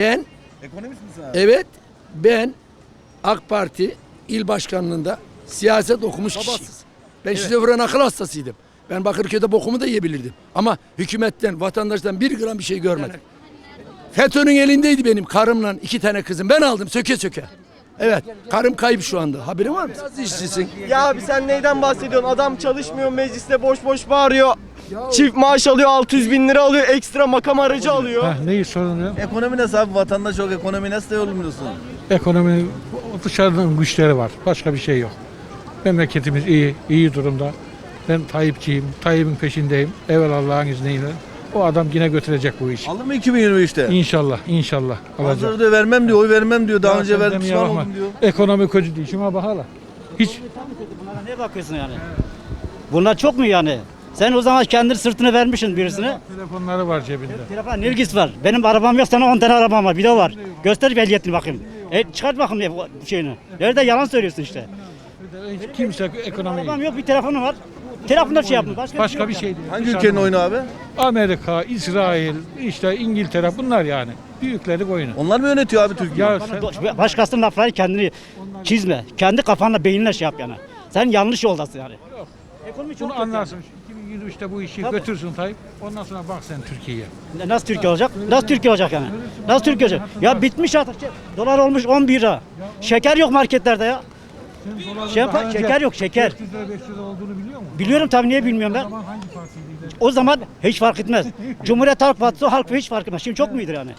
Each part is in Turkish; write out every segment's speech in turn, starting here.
Ben Ekonomist misin abi? evet ben AK Parti il başkanlığında siyaset okumuş kişiyim. Ben şizofren akıl hastasıydım. Ben Bakırköy'de bokumu da yiyebilirdim. Ama hükümetten, vatandaştan bir gram bir şey görmedim. FETÖ'nün elindeydi benim karımla iki tane kızım. Ben aldım söke söke. Evet. Karım kayıp şu anda. Haberin var mı? Nasıl işçisin? Ya abi sen neyden bahsediyorsun? Adam çalışmıyor mecliste boş boş bağırıyor. Çift maaş alıyor 600 bin lira alıyor ekstra makam aracı alıyor. Ha, neyi sorun yok? Ekonomi nasıl abi? Vatandaş yok. Ekonomi nasıl yorumluyorsun? Ekonominin dışarıdan güçleri var. Başka bir şey yok. Memleketimiz iyi, iyi durumda. Ben Tayyipçiyim, Tayyip'in peşindeyim. Evet Allah'ın izniyle. O adam yine götürecek bu işi. Aldı mı 2023'te? İnşallah, inşallah alacak. Bazıları diyor vermem diyor, oy vermem diyor. Daha Ya önce verdim pişman oldum diyor. Ekonomi kötü değil. Şuna bak hala. Hiç Bunlara ne bakıyorsun yani? Bunlar çok mu yani? Sen o zaman kendini sırtını vermişsin birisine. telefonları var cebinde. Telefon ne ilgisi var? Benim arabam yok sana 10 tane arabam var. Bir de var. Göster ehliyetini bakayım. E, çıkart bakayım şeyini. Nerede yalan söylüyorsun işte. Hiç kimse ekonomi Arabam yok bir telefonum var. Telefonda şey yapma. Başka, Başka yok bir ya. şey değil. Hangi Dışarıdan- ülkenin oyunu abi? Amerika, İsrail, işte İngiltere bunlar yani. Büyükleri oyunu. Onlar mı yönetiyor abi Türkiye'yi? Sen, Başkasının lafları kendini çizme. Kendi kafanla beyninle şey yap yani. Sen yanlış yoldasın yani. Ekonomi çok bunu kötü 2023'te bu işi Tabii. götürsün Tayyip. Ondan sonra bak sen Türkiye'ye. Nasıl Türkiye olacak? Nasıl Türkiye olacak yani? Nasıl Türkiye olacak? Ya bitmiş artık. Şey, Dolar olmuş 11 lira. Şeker yok marketlerde ya. Şey yap- şeker yok şeker. 400 lira 500 lira olduğunu biliyor musun? Biliyorum tabii niye bilmiyorum ben. Zaman hangi partiydi? O zaman hiç fark etmez. Cumhuriyet Halk Partisi halk hiç fark etmez. Şimdi çok muydur yani?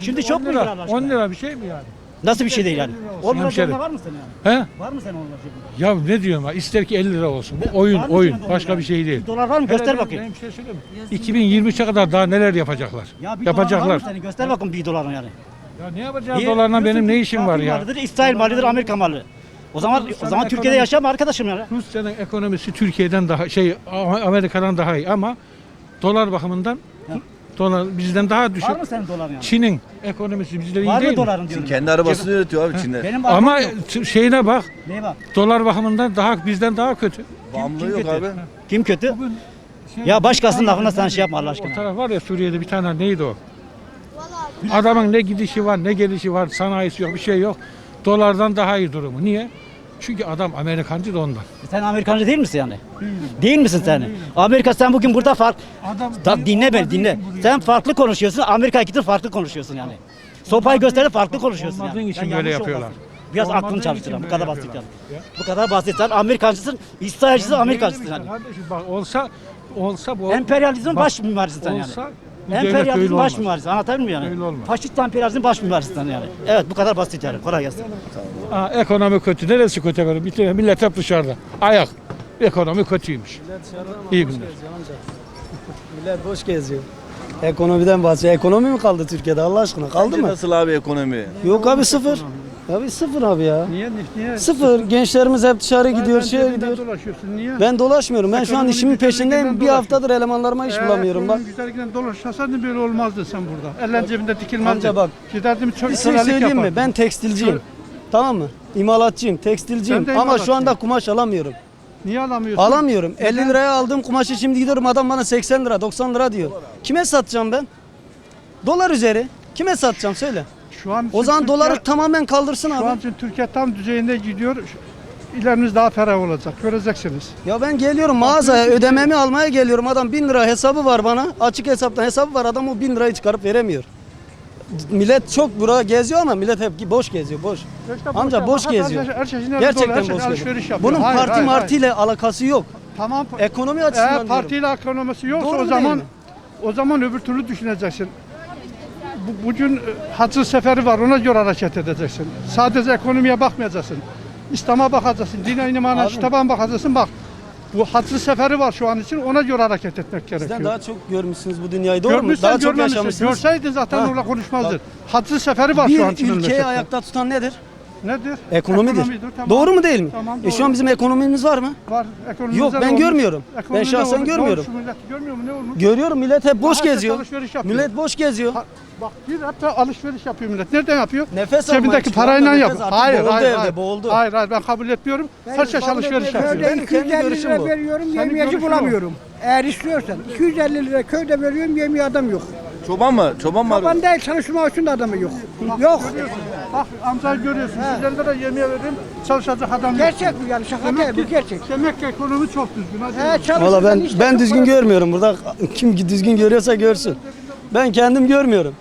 Şimdi çok 10 muydur lira, Allah aşkına? 10 lira bir şey mi yani? Nasıl bir şey değil yani? 10 lira Hemşerim. cebinde var mı senin yani? He? Var mı senin 10 lira cebinde? Ya ne diyorum ha? İster ki 50 lira olsun. Bu oyun, Var mı oyun. Başka lira? bir şey değil. Bir dolar var mı? Göster ben- bakayım. benim bir şey söyleyeyim mi? 2023'e kadar daha neler yapacaklar? Ya bir dolar var Yapacaklar. mı senin? Göster bakayım bir doların yani. Ya ne yapacağım Niye? dolarla benim ne işim var ya? Malıdır, İsrail malıdır, Amerika malı. O zaman o zaman Türkiye'de yaşam arkadaşım yani. Rusya'nın ekonomisi Türkiye'den daha şey Amerika'dan daha iyi ama dolar bakımından dolar bizden daha düşük. Var mı senin doların yani? Çin'in ekonomisi bizden iyi Var değil mı mi? doların diyorum. Kendi arabasını üretiyor abi Çin'de. Benim Ama yok. t- şeyine bak. Neye bak? Dolar bakımından daha bizden daha kötü. Bağımlılığı kim yok kötü? abi. Kim kötü? Şey- Ya başkasının lafına sen şey yapma Allah O aşkına. taraf var ya Suriye'de bir tane neydi o? Adamın ne gidişi var ne gelişi var sanayisi yok bir şey yok. Dolardan daha iyi durumu. Niye? Çünkü adam Amerikancı da ondan. Sen Amerikancı değil misin yani? Değil misin sen? Amerika sen bugün burada fark... Adam Ta, dinle beni dinle. Sen farklı konuşuyorsun, Amerika gidip farklı konuşuyorsun yani. Sopayı gösterip farklı konuşuyorsun Olmadığın yani. için böyle yapıyorlar. Biraz Olmadığın aklını çalıştır için yani. Bu kadar basit yani. yapıyorlar. Bu kadar basit. Sen Amerikancısın, İsrailcisin, Amerikancısın yani. Kardeşim bak olsa olsa bu Emperyalizmin baş mimarısın sen yani. olsa bu Emperyalizmin baş mimarisi. Anlatabiliyor muyum yani? Öyle olmaz. Faşist emperyalizmin baş mimarisi sen yani. Evet bu kadar basit yani. Kolay gelsin. Ha, ekonomi kötü. Neresi kötü ekonomi? Bütün millet hep dışarıda. Ayak. Ekonomi kötüymüş. İyi günler. Millet boş geziyor. Ekonomiden bahsediyor. Ekonomi mi kaldı Türkiye'de Allah aşkına? Kaldı Sence mı? Nasıl abi ekonomi? Yok abi sıfır. Abi sıfır abi ya. Niye? Niye? Sıfır. Gençlerimiz hep dışarı gidiyor, şeye gidiyor. dolaşıyorsun. Niye? Ben dolaşmıyorum. Ben şu an işimin peşindeyim. Bir haftadır elemanlarıma iş bulamıyorum bak. Güzellikten dolaşsaydın böyle olmazdın sen burada. Eller cebinde dikilmezdin. Amca bak. Giderdim çö Bir şey söyleyeyim mi? Ben tekstilciyim. Tamam mı? İmalatçıyım, tekstilciyim. Ben de Ama şu anda kumaş alamıyorum. Niye alamıyorsun? Alamıyorum. 50 liraya aldığım kumaşı şimdi gidiyorum adam bana 80 lira, 90 lira diyor. Kime satacağım ben? Dolar üzeri. Kime satacağım söyle. Şu an O zaman Türkiye- doları tamamen kaldırsın Şu an abi. için Türkiye tam düzeyinde gidiyor. İlerimiz daha ferah olacak. Göreceksiniz. Ya ben geliyorum mağazaya ödememi almaya geliyorum. Adam 1000 lira hesabı var bana. Açık hesaptan hesabı var. Adam o 1000 lirayı çıkarıp veremiyor. Millet çok bura geziyor ama millet hep boş geziyor boş. İşte Amca boş Her geziyor. şey- Her şey yine Gerçekten her şey boş geziyor. Bunun Hayır, parti hayır, hayır. martiyle alakası yok. Tamam. Ekonomi açısından Eğer partiyle ekonomisi yoksa Doğru o zaman o zaman öbür türlü düşüneceksin. Bu, bugün e, hacı seferi var ona göre hareket edeceksin. Sadece ekonomiye bakmayacaksın. İslam'a bakacaksın, dine imana, Abi- kitaba bakacaksın bak. Bu hacı seferi var şu an için ona göre hareket etmek gerekiyor. Sizden daha çok görmüşsünüz bu dünyayı doğru mu? Daha çok yaşamışsınız. Görseydin zaten Ha. orada konuşmazdın. Hacı seferi var şu an için Bir ülkeyi ayakta tutan nedir? Nedir? Ekonomidir. tamam. Doğru mu değil mi? Tamam, E şu doğru. an bizim ekonomimiz var mı? Var. Ekonomimize Yok, ben olmuş? görmüyorum. Ben Ekonomide şahsen olmuş. Ne görmüyorum. olmuş? Millet görmüyor mu ne olmuş? Görüyorum millet hep boş Herkes geziyor. Millet boş geziyor. Ha, bak bir hep de alışveriş yapıyor millet. Nereden yapıyor? Nefes Cebindeki parayla artık Hayır, boğuldu hayır, evde, hayır. boğuldu. Hayır, hayır ben kabul etmiyorum. Herkes alışveriş yapıyor. Benim kendi 250 görüşüm lira bu. veriyorum yemeyeci görüşün o. bulamıyorum. Eğer istiyorsan 250 lira köyde veriyorum yemeği adam yok. Çoban mı? Çoban mı arıyor? Çoban değil çalışma için de adamı yok. Yok. Bak amcayı görüyorsun. Sizlerle de yemeğe verin. Çalışacak adam yok. Gerçek bu yani şaka değil bu gerçek. Demek ki ekonomi çok düzgün. Hadi. He, çalışırsan Valla ben işte ben düzgün görmüyorum burada. Kim düzgün görüyorsa görsün. Ben kendim görmüyorum.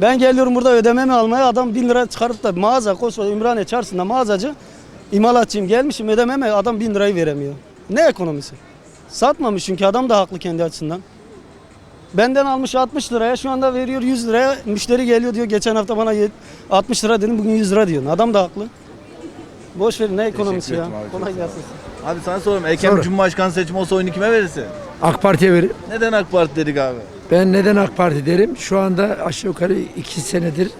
Ben geliyorum burada ödememi almaya adam bin lira çıkarıp da mağaza koskoca Ümraniye çarşısında mağazacı imalatçıyım gelmişim ödememe adam bin lirayı veremiyor. Ne ekonomisi? Satmamış çünkü adam da haklı kendi açısından. Benden almış 60 liraya şu anda veriyor 100 liraya müşteri geliyor diyor geçen hafta bana yet- 60 lira dedim bugün 100 lira diyor. Adam da haklı. Boş verin ne ekonomisi ya. abi, Kolay gelsin. Abi sana sorayım. Ekrem. Cumhurbaşkanı seçimi olsa oyunu kime verirsin? AK Parti'ye verir. Neden AK Parti dedik abi? Ben neden AK Parti derim? Şu anda aşağı yukarı iki senedir,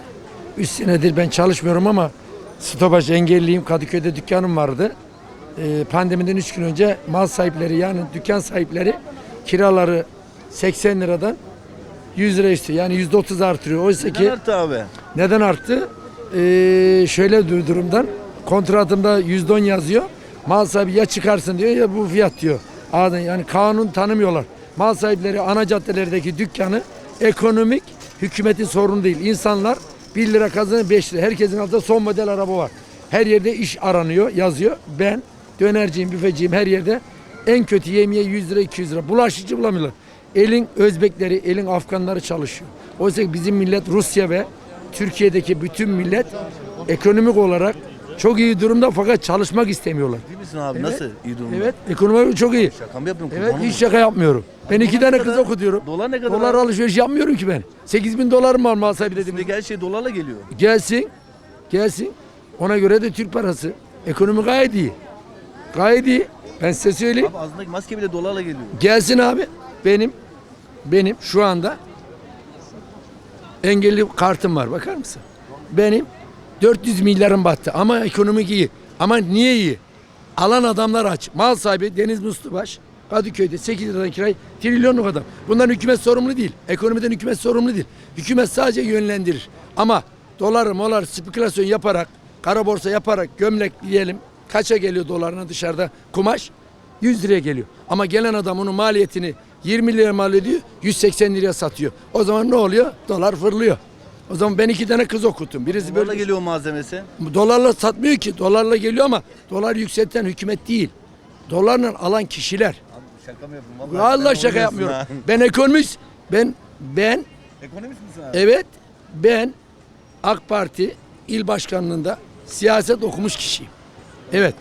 üç senedir ben çalışmıyorum ama stopaj engelliyim. Kadıköy'de dükkanım vardı. Ee, pandemiden üç gün önce mal sahipleri yani dükkan sahipleri kiraları 80 liradan 100 lira istiyor. Yani yüzde otuz artırıyor. Oysa Neden ki arttı abi? neden arttı? Ee, şöyle bir durumdan kontratımda yüzde on yazıyor. Mal sahibi ya çıkarsın diyor ya bu fiyat diyor. Ağzın- Yani kanun tanımıyorlar. Mal sahipleri ana caddelerdeki dükkanı ekonomik hükümetin sorunu değil. İnsanlar 1 lira kazanır 5 lira. Herkesin altında son model araba var. Her yerde iş aranıyor yazıyor. Ben dönerciyim, büfeciyim her yerde en kötü yemeğe 100 lira 200 lira. Bulaşıcı bulamıyorlar. Elin Özbekleri, elin Afganları çalışıyor. Oysa bizim millet Rusya ve Türkiye'deki bütün millet ekonomik olarak çok iyi durumda fakat çalışmak istemiyorlar. Değil misin abi? Evet. Nasıl? İyi durumda. Evet, ekonomi çok iyi. Şaka mı yapıyorsun? Evet, kurban mı? hiç şaka yapmıyorum. Ben iki tane ne kız kadar? okutuyorum. Dolar ne kadar Dolar abi? alışveriş yapmıyorum ki ben. 8 bin dolarım var mal sahibi dedim. Şimdi her şey dolarla geliyor. Gelsin, gelsin. Ona göre de Türk parası. Ekonomi gayet iyi. Gayet iyi. Ben size söyleyeyim. Abi ağzındaki maske bile dolarla geliyor. Gelsin abi. Benim benim şu anda engelli kartım var. Bakar mısın? Benim 400 milyarım battı ama ekonomik iyi. Ama niye iyi? Alan adamlar aç. Mal sahibi Deniz Muslubaş Kadıköy'de 8 liradan kirayı trilyonluk adam. Bundan hükümet sorumlu değil. Ekonomiden hükümet sorumlu değil. Hükümet sadece yönlendirir. Ama dolar molar spekülasyon yaparak kara borsa yaparak gömlek diyelim kaça geliyor dolarına dışarıda kumaş 100 liraya geliyor. Ama gelen adam onun maliyetini 20 liraya mal ediyor 180 liraya satıyor. O zaman ne oluyor? Dolar fırlıyor. O zaman ben iki tane kız okuttum. Birisi Dolarla böyle geliyor malzemesi. Dolarla satmıyor ki. Dolarla geliyor ama dolar yükselten hükümet değil. Dolarla alan kişiler. Abi şaka mı yapıyorsun? Vallahi Vallahi şaka oynuyorsun yapmıyorum. ha. Ben ekonomist. Ben ben Ekonomist misin abi? evet ben AK Parti il başkanlığında siyaset okumuş kişiyim. Evet.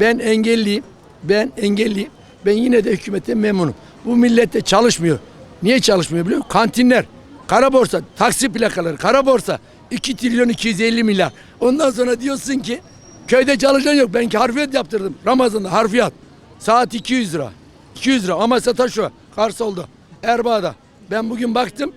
Ben engelliyim. Ben engelliyim. Ben yine de hükümete memnunum. Bu millette çalışmıyor. Niye çalışmıyor biliyor musun? Kantinler, kara borsa, taksi plakaları, kara borsa 2 trilyon 250 milyar. Ondan sonra diyorsun ki köyde çalışan yok. Ben ki harfiyat yaptırdım. Ramazan'da harfiyat. Saat 200 lira. 200 lira. Amasya Taşova, Karsol'da, Erbaa'da. Ben bugün baktım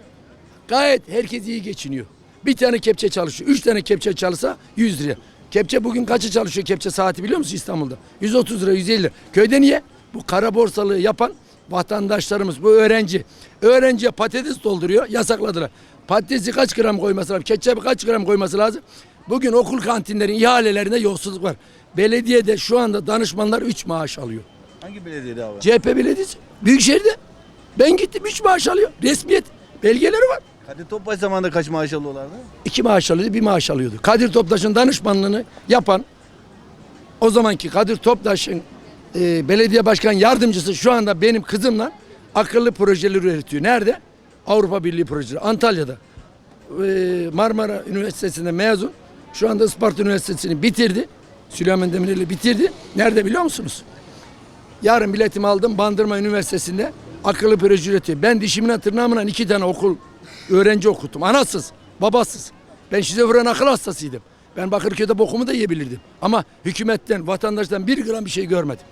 gayet herkes iyi geçiniyor. Bir tane kepçe çalışıyor. Üç tane kepçe çalışsa 100 lira. Kepçe bugün kaça çalışıyor kepçe saati biliyor musun İstanbul'da? 130 lira 150 lira. Köyde niye? Bu kara borsalığı yapan vatandaşlarımız bu öğrenci. Öğrenciye patates dolduruyor yasakladılar. Patatesi kaç gram koyması lazım? Ketçabı kaç gram koyması lazım? Bugün okul kantinlerin ihalelerinde yolsuzluk var. Belediyede şu anda danışmanlar 3 maaş alıyor. Hangi belediyede abi? CHP belediyesi. Büyükşehir'de. Ben gittim 3 maaş alıyor. Resmiyet. Belgeleri var. Kadir Topbaş zamanında kaç maaş alıyorlardı? İki maaş alıyordu, bir maaş alıyordu. Kadir Toptaş'ın danışmanlığını yapan o zamanki Kadir Toptaş'ın e, belediye başkan yardımcısı şu anda benim kızımla akıllı projeler üretiyor. Nerede? Avrupa Birliği projeleri. Antalya'da. E, Marmara Üniversitesi'nde mezun. Şu anda Isparta Üniversitesi'ni bitirdi. Süleyman Demirel'i bitirdi. Nerede biliyor musunuz? Yarın biletimi aldım Bandırma Üniversitesi'nde akıllı proje üretiyor. Ben dişimle tırnağımla iki tane okul öğrenci okuttum. Anasız, babasız. Ben şizofren akıl hastasıydım. Ben Bakırköy'de bokumu da yiyebilirdim. Ama hükümetten, vatandaştan bir gram bir şey görmedim.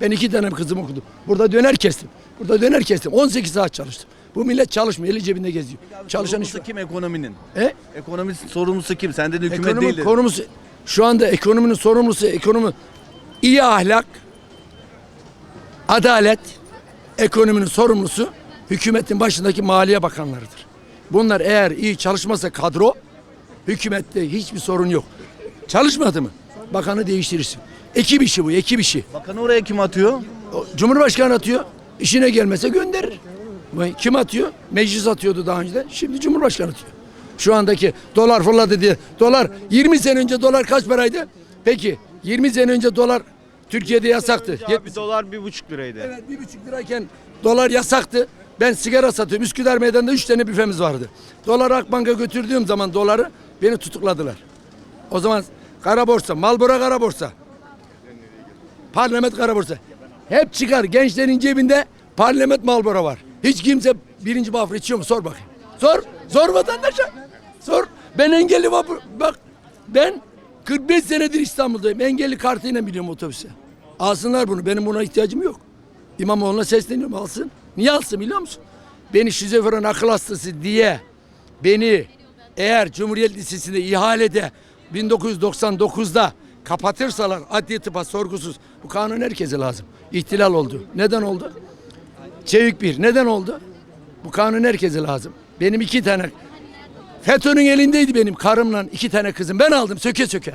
Ben iki tane kızım okudum. Burada döner kestim. Burada döner kestim. 18 saat çalıştım. Bu millet çalışmıyor. Eli cebinde geziyor. Çalışan iş sorumlusu kim ekonominin? E? Ekonomist sorumlusu kim? Sen dedin hükümet Ekonomi değil konusu şu anda ekonominin sorumlusu ekonomi iyi ahlak, adalet, ekonominin sorumlusu hükümetin başındaki maliye bakanlarıdır. Bunlar eğer iyi çalışmasa kadro hükümette hiçbir sorun yok. Çalışmadı mı? Bakanı değiştirirsin. Ekip işi bu, ekip işi. Bakanı oraya kim atıyor? O Cumhurbaşkanı atıyor. İşine gelmese gönderir. Kim atıyor? Meclis atıyordu daha önce. Şimdi Cumhurbaşkanı atıyor. Şu andaki dolar fırladı diye. Dolar 20 sene önce dolar kaç paraydı? Peki 20 sene önce dolar Türkiye'de yasaktı. Abi dolar bir buçuk liraydı. Evet bir buçuk lirayken dolar yasaktı. Ben sigara satıyorum. Üsküdar Meydanı'nda üç tane büfemiz vardı. Doları Akbank'a götürdüğüm zaman doları beni tutukladılar. O zaman kara borsa, Malbora kara borsa. Parlament kara borsa. Hep çıkar. Gençlerin cebinde parlament Malbora var. Hiç kimse birinci bafra içiyor mu? Sor bakayım. Sor. Sor vatandaşa. Sor. Ben engelli vapur. Bak ben 45 senedir İstanbul'dayım. Engelli kartıyla biniyorum otobüse. Alsınlar bunu. Benim buna ihtiyacım yok. İmamoğlu'na sesleniyorum alsın. Niye alsın biliyor musun? Beni şizofren akıl hastası diye beni eğer Cumhuriyet Lisesi'nde ihalede 1999'da kapatırsalar adli tıpa sorgusuz bu kanun herkese lazım. İhtilal oldu. Neden oldu? Çevik bir. Neden oldu? Bu kanun herkese lazım. Benim iki tane FETÖ'nün elindeydi benim karımla iki tane kızım. Ben aldım söke söke.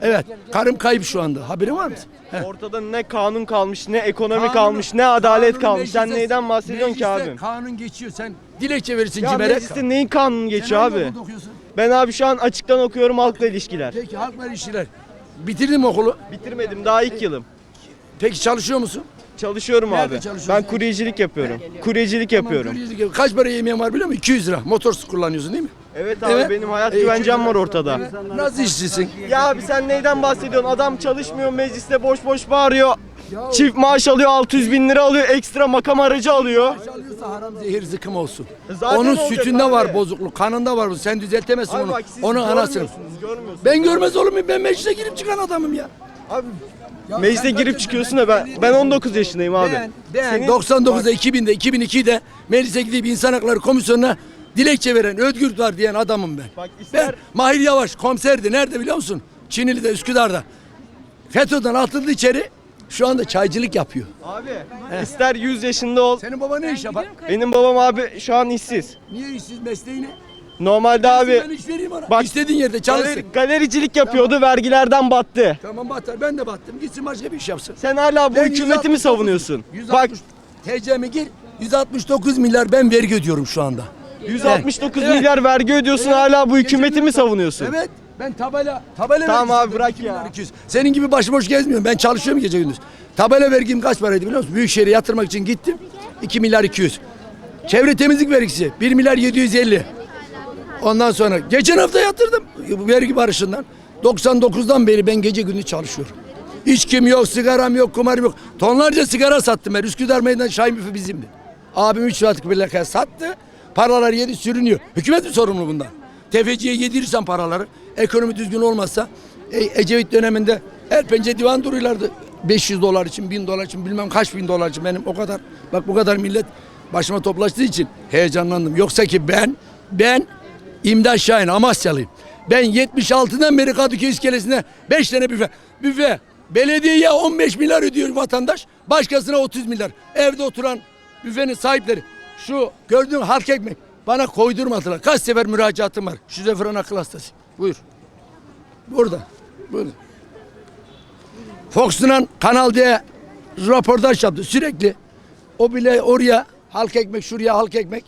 Evet. Karım kayıp şu anda. Haberin var mı? He. Ortada ne kanun kalmış, ne ekonomi Kanun- kalmış, ne adalet kanun kalmış. Sen mecliste- neyden bahsediyorsun ki mecliste abim? Kanun geçiyor. Sen dilekçe verirsin Ya mecliste neyin kanunu geçiyor abi? Ben abi şu an açıktan okuyorum halkla ilişkiler. Peki halkla ilişkiler. Bitirdin mi okulu? Bitirmedim daha ilk yılım. Peki çalışıyor musun? Çalışıyorum Nerede abi. çalışıyorsun? Ben kuryecilik yapıyorum. Kuryecilik yapıyorum. Görüyoruz. Kaç para yemeğin var biliyor musun? 200 lira. Motor kullanıyorsun değil mi? Evet abi Evet. benim hayat E, güvencem 200 var ortada. Nasıl işçisin? Ya abi sen neyden bahsediyorsun? Adam çalışmıyor mecliste boş boş bağırıyor. Çift maaş alıyor 600 bin lira alıyor ekstra makam aracı alıyor. Alıyorsa haram zehir zıkım olsun. Zaten Onun olacak sütünde abi. var bozukluk, kanında var bu. Sen düzeltemezsin Abi onu. bak siz Onun anasını. görmüyorsunuz, görmüyorsunuz. Ben görmez olur muyum? Ben meclise girip çıkan adamım ya. Abi meclise girip çıkıyorsun da ben ben 19 yaşındayım abi. Ben, ben Senin- 99'da, 2000'de, 2002'de meclise gidip insan hakları komisyonuna dilekçe veren, özgür var diyen adamım ben. Bak ister- Ben Mahir Yavaş komiserdi. Nerede biliyor musun? Çinili'de, Üsküdar'da. FETÖ'den atıldı içeri. Şu anda çaycılık yapıyor. Abi ister 100 yaşında ol. Senin baba ne iş yapar? Benim babam abi şu an işsiz. Niye işsiz mesleğini? Normalde abi ben iş vereyim ona. bak- İstediğin yerde çalışsın. galeri- galericilik yapıyordu vergilerden battı. Tamam batar. Ben de battım. Gitsin başka bir iş yapsın. Sen hala bu Ben hükümeti mi 169 savunuyorsun? 160 Bak TC'mi gir. 169 milyar ben vergi ödüyorum şu anda. 169 Evet. milyar vergi ödüyorsun Evet. hala bu hükümeti mi savunuyorsun? Evet. Ben tabela tabela Tamam vergisi abi, bırak 2 ya. milyar 200. Senin gibi başıboş gezmiyorum. Ben çalışıyorum gece gündüz. Tabela vergim kaç paraydı biliyor musun? Büyükşehir'e yatırmak için gittim. 2 milyar 200. Çevre temizlik vergisi 1 milyar 750. Ondan sonra geçen hafta yatırdım vergi barışından. 99'dan beri ben gece gündüz çalışıyorum. İçkim yok, sigaram yok, kumarım yok. Tonlarca sigara sattım ben. Üsküdar Meydan Şahin Büfü bizimdi. Abim 3 saatlik bir lakaya sattı. Paralar yedi sürünüyor. Hükümet mi sorumlu bundan? Tefeciye yedirirsen paraları, ekonomi düzgün olmazsa e, Ecevit döneminde her pençe divan duruyorlardı. 500 dolar için, 1000 dolar için, bilmem kaç bin dolar için benim o kadar, bak bu kadar millet başıma toplaştığı için heyecanlandım. Yoksa ki ben, ben İmdat Şahin Amasyalıyım. Ben 76'dan beri Kadıköy iskelesine 5 tane büfe. Büfe. Belediyeye 15 milyar ödüyor vatandaş. Başkasına 30 milyar. Evde oturan büfenin sahipleri. Şu gördüğün halk ekmek. Bana koydurmadılar. Kaç sefer müracaatım var. Şizofren akıl hastası. Buyur. Burada. Burada. Fox'la Kanal diye röportaj yaptı sürekli. O bile oraya halk ekmek şuraya halk ekmek.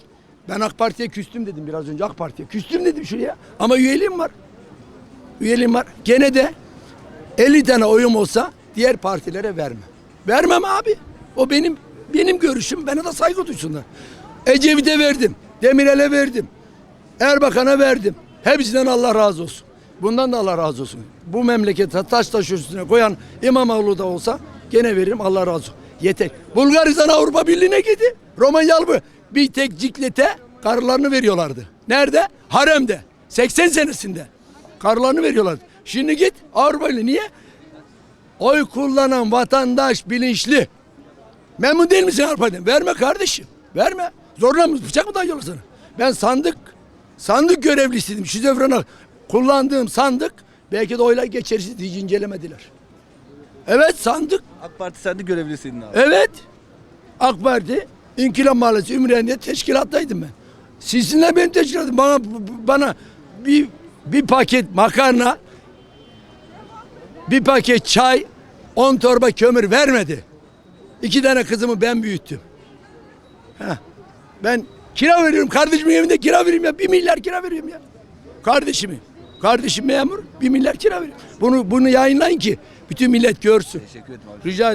Ben AK Parti'ye küstüm dedim biraz önce AK Parti'ye. Küstüm dedim şuraya. Ama üyeliğim var. Üyeliğim var. Gene de 50 tane oyum olsa diğer partilere vermem. Vermem abi. O benim benim görüşüm. Bana da saygı duysunlar. Ecevit'e verdim. Demirel'e verdim. Erbakan'a verdim. Hepsinden Allah razı olsun. Bundan da Allah razı olsun. Bu memlekete taş taş üstüne koyan İmamoğlu da olsa gene veririm Allah razı olsun. Yeter. Bulgaristan Avrupa Birliği'ne gitti. Romanyalı mı? Bir tek ciklete karılarını veriyorlardı. Nerede? Haremde. 80 senesinde. Karılarını veriyorlardı. Şimdi git Avrupa Birliği. Niye? Oy kullanan vatandaş bilinçli. Memnun değil misin Avrupa'dan? Verme kardeşim. Verme. Zorla mı? Bıçak mı dayıyorlar sana? Ben sandık sandık görevlisiydim. Şizofren kullandığım sandık belki de oylar geçersiz diye incelemediler. Evet sandık. AK Parti sen de görevlisin abi. Evet. AK Parti İnkılap Mahallesi Ümraniye teşkilattaydım ben. Sizinle benim teşkilatım. Bana bana bir bir paket makarna bir paket çay 10 torba kömür vermedi. İki tane kızımı ben büyüttüm. Heh. Ben kira veriyorum. Kardeşimin evinde kira veriyorum ya. Bir milyar kira veriyorum ya. Kardeşimi. Kardeşim memur. Bir milyar kira veriyor. Bunu bunu yayınlayın ki bütün millet görsün. Teşekkür ederim abi. Rica ederim.